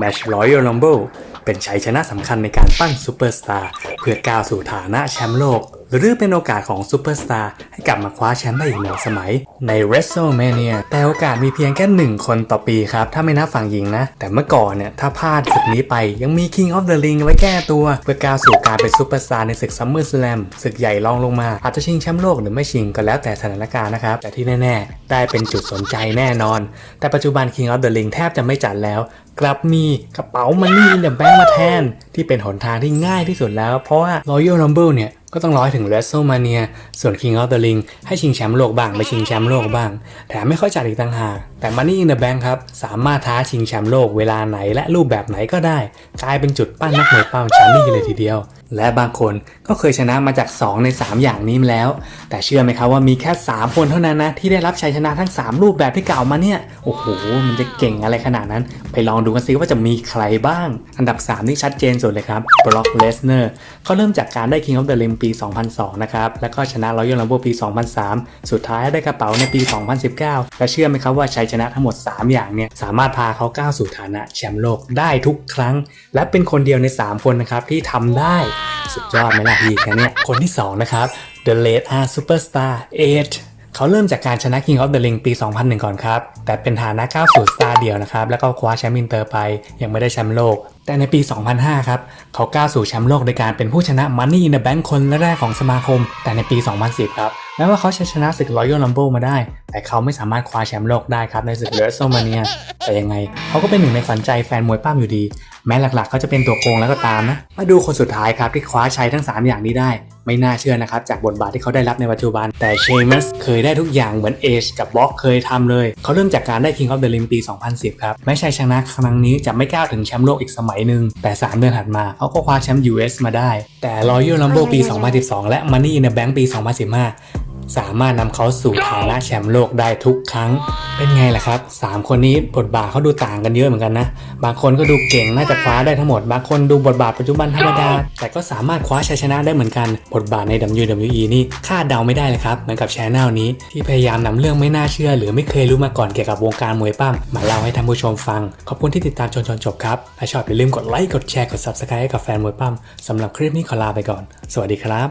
Match Royal Rumble เป็นชัยชนะสำคัญในการปั้นซูเปอร์สตาร์เพื่อก้าวสู่ฐานะแชมป์โลก หรือเป็นโอกาสของซูเปอร์สตาร์ให้กลับมาคว้าแชมป์ได้อีกหนึ่งสมัยใน WrestleMania แต่โอกาสมีเพียงแค่หนึ่งคนต่อปีครับ ถ้าไม่นับฝั่งหญิงนะ แต่เมื่อก่อนเนี่ย ถ้าพลาดศึกนี้ไปยังมี King of the Ring ไว้แก้ตัว เพื่อก้าวสู่การเป็นซูเปอร์สตาร์ในศึก SummerSlam ศึกใหญ่รองลงมา อาจจะชิงแชมป์โลกหรือไม่ชิงก็แล้วแต่สถานการณ์นะครับแต่ที่แน่ ๆ ได้เป็นจุดสนใจแน่นอน แต่ปัจจุบัน King of the Ring แทบจะไม่จัดแล้วกลับมีกระเป๋ามันนี่เดอะแบงมาแทน ที่เป็นหนทางที่ง่ายที่สุดแล้ว เพราะว่า Royal Rumble เนี่ย ก็ต้องร้อยถึง WrestleMania ส่วน King of the Ring ให้ชิงแชมป์โลกบ้าง ไม่ชิงแชมป์โลกบ้าง แถมไม่ค่อยจัดอีกต่างหาก แต่ Money in the Bank ครับ สามารถท้าชิงแชมป์โลกเวลาไหนและรูปแบบไหนก็ได้ กลายเป็นจุดปั้นนักมวยปั้มชั้นดีเลยทีเดียว และบางคนก็เคยชนะมาจาก 2 ใน 3 อย่างนี้มาแล้ว แต่เชื่อไหมครับว่ามีแค่ 3 คนเท่านั้นนะ ที่ได้รับชัยชนะทั้ง 3 รูปแบบที่กล่าวมาเนี่ย โอ้โห มันจะเก่งอะไรขนาดนั้น ไปลองดูกันซิว่าจะมีใครบ้าง อันดับ 3 ที่ชัดเจนสุดเลยครับ Brock Lesnar เขาเริ่มจากการได้ King of the Ring ปี 2002 นะครับ แล้วก็ชนะ Royal Rumble ปี 2003 สุดท้ายได้กระเป๋าในปี 2019 และเชื่อไหมครับว่าชัยชนะทั้งหมด 3 อย่างเนี่ยสามารถพาเขาก้าวสู่ฐานะแชมป์โลกได้ทุกครั้ง และเป็นคนเดียวใน 3 คนนะครับที่ทำได้สุดยอดไหมล่ะพี่แค่นี้คนที่ 2 นะครับ The Late R Superstar 8เขาเริ่มจากการชนะ King of the Ring ปี 2001 ก่อนครับ แต่เป็นฐานะก้าวสู่สตาร์เดียวนะครับ แล้วก็คว้าแชมป์อินเตอร์ไป ยังไม่ได้แชมป์โลก แต่ในปี 2005 ครับ เขาก้าวสู่แชมป์โลกโดยการเป็นผู้ชนะ Money in the Bank คนแรกของสมาคม แต่ในปี 2010 ครับ แม้ว่าเขาจะชนะศึก Royal Rumble มาได้ แต่เขาไม่สามารถคว้าแชมป์โลกได้ครับในศึก WrestleMania แต่ยังไง เขาก็เป็นหนึ่งในฝันใจแฟนมวยป้ามอยู่ดี แม้หลักๆเขาจะเป็นตัวโกงแล้วก็ตามนะ มาดูคนสุดท้ายครับที่คว้าชัยทั้ง 3 อย่างนี้ได้ ไม่น่าเชื่อนะครับ จากบทบาทที่เขาได้รับในปัจจุบัน แต่เชมัสเคยได้ทุกอย่างเหมือนเอชกับบล็อกเคยทำเลย เขาเริ่มจากการได้ King of the Ring ปี 2010 ครับแม้ชัยชนะครั้งนี้จะไม่ก้าวถึงแชมป์โลกอีกสมัยหนึ่งแต่ 3 เดือนถัดมาเขาก็คว้าแชมป์ US มาได้ แต่ Royal Rumble ปี 2012 และ Money in the Bank ปี 2015 สามารถนำเขาสู่ฐานะแชมป์โลกได้ทุกครั้ง เป็นไงล่ะครับ 3 คนนี้บทบาทเขาดูต่างกันเยอะเหมือนกันนะ บางคนก็ดูเก่งน่าจะคว้าได้ทั้งหมด บางคนดูบทบาทปัจจุบันธรรมดา แต่ก็สามารถคว้าชัยชนะได้เหมือนกัน บทบาทใน WWE นี่คาดเดาไม่ได้เลยครับ เหมือนกับแชแนลนี้ที่พยายามนำเรื่องไม่น่าเชื่อ หรือไม่เคยรู้มาก่อนเกี่ยวกับวงการมวยปั้มมาเล่าให้ท่านผู้ชมฟัง ขอบคุณที่ติดตามจนจนจบครับ ถ้าชอบอย่าลืมกดไลค์ กดแชร์ กด subscribe ให้กับแฟนมวยปั้มสำหรับคลิปนี้ขอลาไปก่อน สวัสดีครับ